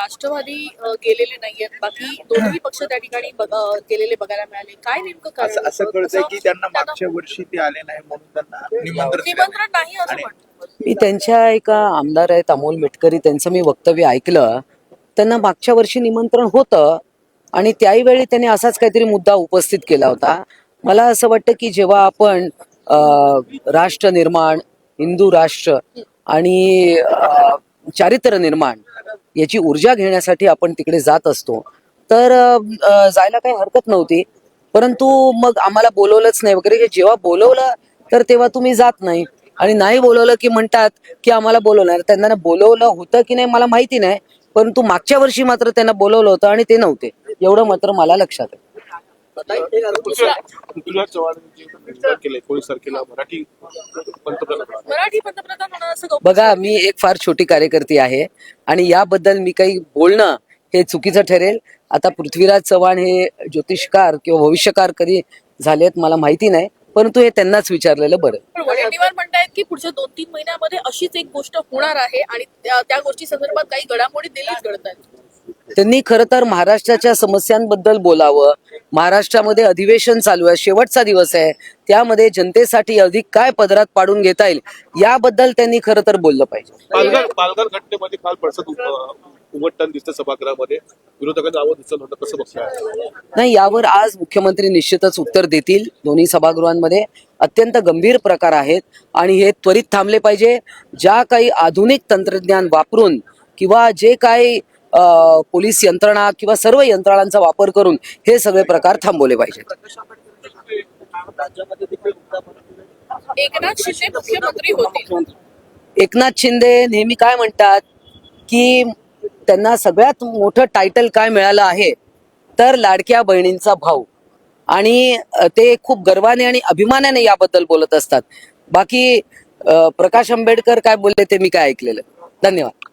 राष्ट्रवादी गेलेले नाहीयेत. बाकी दोन्ही पक्ष त्या ठिकाणी गेलेले बघायला मिळाले. काय नेमकं कारण? असं? कळतंय की त्यांना मागच्या वर्षी ते आले नाही म्हणून त्यांना निमंत्रण नाही. असं मी त्यांच्या एका आमदार आहेत अमोल मेटकरी त्यांचं मी वक्तव्य ऐकलं. त्यांना मागच्या वर्षी निमंत्रण होतं आणि त्याही वेळी त्यांनी असाच काहीतरी मुद्दा उपस्थित केला होता. मला असं वाटतं की जेव्हा आपण राष्ट्र निर्माण हिंदू राष्ट्र आणि चारित्र्य निर्माण याची ऊर्जा घेण्यासाठी आपण तिकडे जात असतो. तर जायला काही हरकत नव्हती. परंतु मग आम्हाला बोलवलंच नाही वगैरे. जेव्हा बोलवलं तर तेव्हा तुम्ही जात नाही. आणि नाही बोलवलं की म्हणतात की आम्हाला बोलवणार त्यांना बोलवलं होतं की नाही मला माहिती नाही. परंतु मागच्या वर्षी मात्र त्यांना बोलवलं होतं आणि ते नव्हते. एवढं मात्र मला लक्षात आहे. पृथ्वीराज चव्हाण यांनी निवेदन केले एकोणीस तारखेला मराठी पंतप्रधान मराठी पंतप्रधान होणार असं गौरव बघा मी एक फार छोटी कार्यकर्ती आहे आणि याबद्दल मी काही बोलणं हे चुकीचं ठरेल. आता पृथ्वीराज चव्हाण हे ज्योतिषकार किंवा भविष्यकार कधी झालेत मला माहिती नाही परंतु हे त्यांनाच विचारलेलं बरं. पण वडेट्टीवार म्हणतायत की पुढच्या दोन तीन महिन्यामध्ये अशीच एक गोष्ट होणार आहे आणि त्या त्या गोष्टी संदर्भात काही घडामोडी दिल्लीत घडत आहेत त्यांनी खरं तर महाराष्ट्राच्या समस्यांबद्दल बोलावं महाराष्ट्रामध्ये अधिवेशन चालू आहे शेवटचा दिवस आहे त्यामध्ये जनतेसाठी अधिक काय पदरात पाडून घेता येईल याबद्दल त्यांनी खरं तर बोललं पाहिजे. पालघर पालघर घटनेमध्ये काल पडसद उमटताना दिसतं सभागृहामध्ये. विरोधकांचं आवाज दिसत होतं कसं बघताय? नाही यावर आज मुख्यमंत्री निश्चितच उत्तर देतील दोन्ही सभागृहांमध्ये. अत्यंत गंभीर प्रकार आहेत आणि हे त्वरित थांबले पाहिजे. ज्या काही आधुनिक तंत्रज्ञान वापरून किंवा जे काही पोलीस यंत्रणा किंवा सर्व यंत्रणांचा वापर करून हे सगळे प्रकार थांबवले पाहिजेत. एकनाथ शिंदे मुख्यमंत्री होतील एकनाथ शिंदे नेहमी काय म्हणतात की त्यांना सगळ्यात मोठं टायटल काय मिळालं आहे तर लाडक्या बहिणींचा भाऊ. आणि ते खूप गर्वाने आणि अभिमानाने याबद्दल बोलत असतात. बाकी प्रकाश आंबेडकर काय बोलले ते मी काय ऐकलेलं. धन्यवाद.